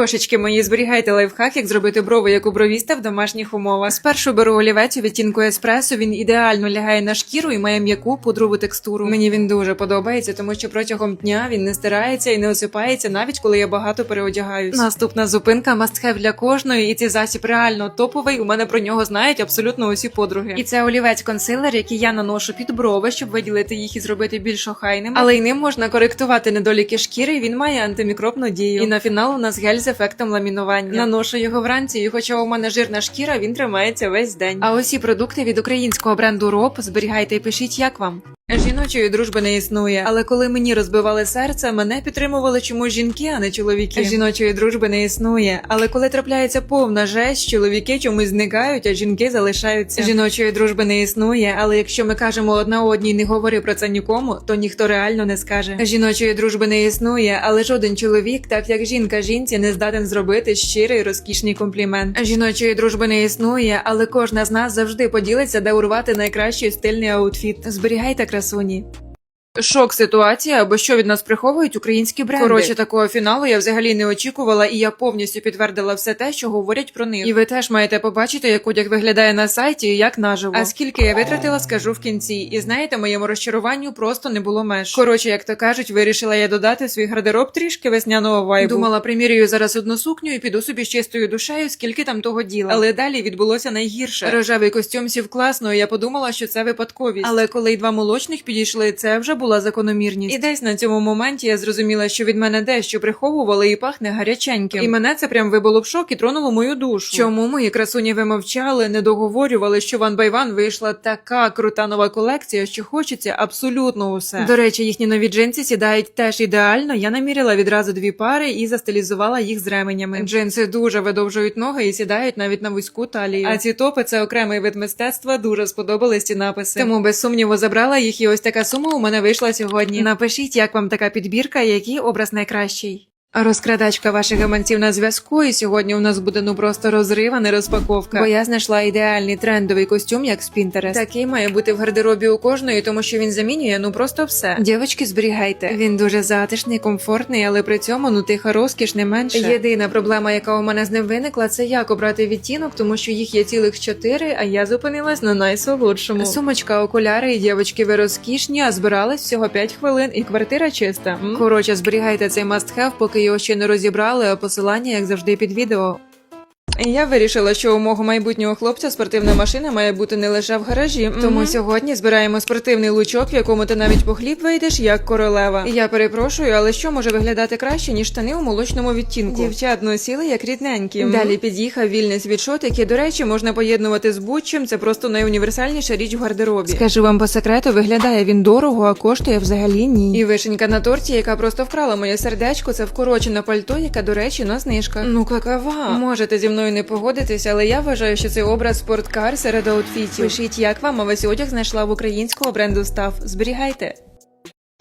Кошечки мої, зберігайте лайфхак, як зробити брови, як у бровіста в домашніх умовах. Спершу беру олівець у відтінку еспресо, він ідеально лягає на шкіру і має м'яку пудрову текстуру. Мені він дуже подобається, тому що протягом дня він не стирається і не осипається, навіть коли я багато переодягаюсь. Наступна зупинка must-have для кожної, і цей засіб реально топовий. У мене про нього знають абсолютно усі подруги. І це олівець консилер, який я наношу під брови, щоб виділити їх і зробити більш охайними. Але й ним можна коректувати недоліки шкіри. Він має антимікробну дію. І на фінал у нас гель ефектом ламінування. Наношу його вранці, і хоча у мене жирна шкіра, він тримається весь день. А усі продукти від українського бренду Роб зберігайте і пишіть, як вам. Жіночої дружби не існує, але коли мені розбивали серце, мене підтримували чомусь жінки, а не чоловіки. Жіночої дружби не існує, але коли трапляється повна жесть, чоловіки чомусь зникають, а жінки залишаються. Жіночої дружби не існує, але якщо ми кажемо одна одній не говори про це нікому, то ніхто реально не скаже. Жіночої дружби не існує, але жоден чоловік, так як жінка жінці, не здатен зробити щирий розкішний комплімент. Жіночої дружби не існує, але кожна з нас завжди поділиться, де урвати найкращий стильний аутфіт. Зберігайте красуні. Шок ситуація, або що від нас приховують українські бренди. Коротше, такого фіналу я взагалі не очікувала, і я повністю підтвердила все те, що говорять про них. І ви теж маєте побачити, як одяг виглядає на сайті і як наживо. А скільки я витратила, скажу в кінці. І знаєте, моєму розчаруванню просто не було меж. Коротше, як то кажуть, вирішила я додати в свій гардероб трішки весняного вайбу. Думала, примірюю зараз одну сукню і піду собі з чистою душею, скільки там того діла. Але далі відбулося найгірше. Рожевий костюм сів класно, і я подумала, що це випадковість. Але коли й два молочних підійшли, це вже була закономірність. І десь на цьому моменті я зрозуміла, що від мене дещо приховували і пахне гаряченьким. І мене це прям вибило в шок і тронуло мою душу. Чому мої красуні вимовчали, не договорювали, що Ван Байван вийшла така крута нова колекція, що хочеться абсолютно усе. До речі, їхні нові джинси сідають теж ідеально. Я наміряла відразу дві пари і застилізувала їх з ременями. Джинси дуже видовжують ноги і сідають навіть на вузьку талію. А ці топи це окремий вид мистецтва. Дуже сподобались ці написи. Тому без сумніву забрала їх, і ось така сума у мене вийшла сьогодні. Напишіть, як вам така підбірка, який образ найкращий. Розкрадачка ваших гаманців на зв'язку, і сьогодні у нас буде ну просто розрив, а не розпаковка. Бо я знайшла ідеальний трендовий костюм, як з Pinterest. Такий має бути в гардеробі у кожної, тому що він замінює ну просто все. Дівочки, зберігайте. Він дуже затишний, комфортний, але при цьому ну тиха розкіш не менше. Єдина проблема, яка у мене з ним виникла, це як обрати відтінок, тому що їх є цілих чотири, а я зупинилась на найсолодшому. Сумочка, окуляри і дівочки, ви розкішні, а збирались всього 5 хвилин, і квартира чиста. Коротше, зберігайте цей must-have, поки його ще не розібрали, а посилання, як завжди, під відео. Я вирішила, що у мого майбутнього хлопця спортивна машина має бути не лише в гаражі. Тому сьогодні збираємо спортивний лучок, в якому ти навіть по хліб вийдеш як королева. Я перепрошую, але що може виглядати краще, ніж штани у молочному відтінку? Дівчат носіли як рідненькі. Далі під'їхав вільний світшот, який, до речі, можна поєднувати з будь-чим. Це просто найуніверсальніша річ в гардеробі. Скажу вам по секрету, виглядає він дорого, а коштує взагалі ні. І вишенька на торті, яка просто вкрала моє сердечко, це вкорочене пальто, яке, до речі, на знижках. Ну какава. Можете зі мною не погодитись, але я вважаю, що це образ спорткар серед аутфітів. Пишіть, як вам, а весь одяг знайшла в українського бренду став. Зберігайте.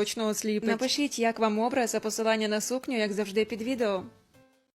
точно осліпить. Напишіть, як вам образ, а посилання на сукню, як завжди, під відео.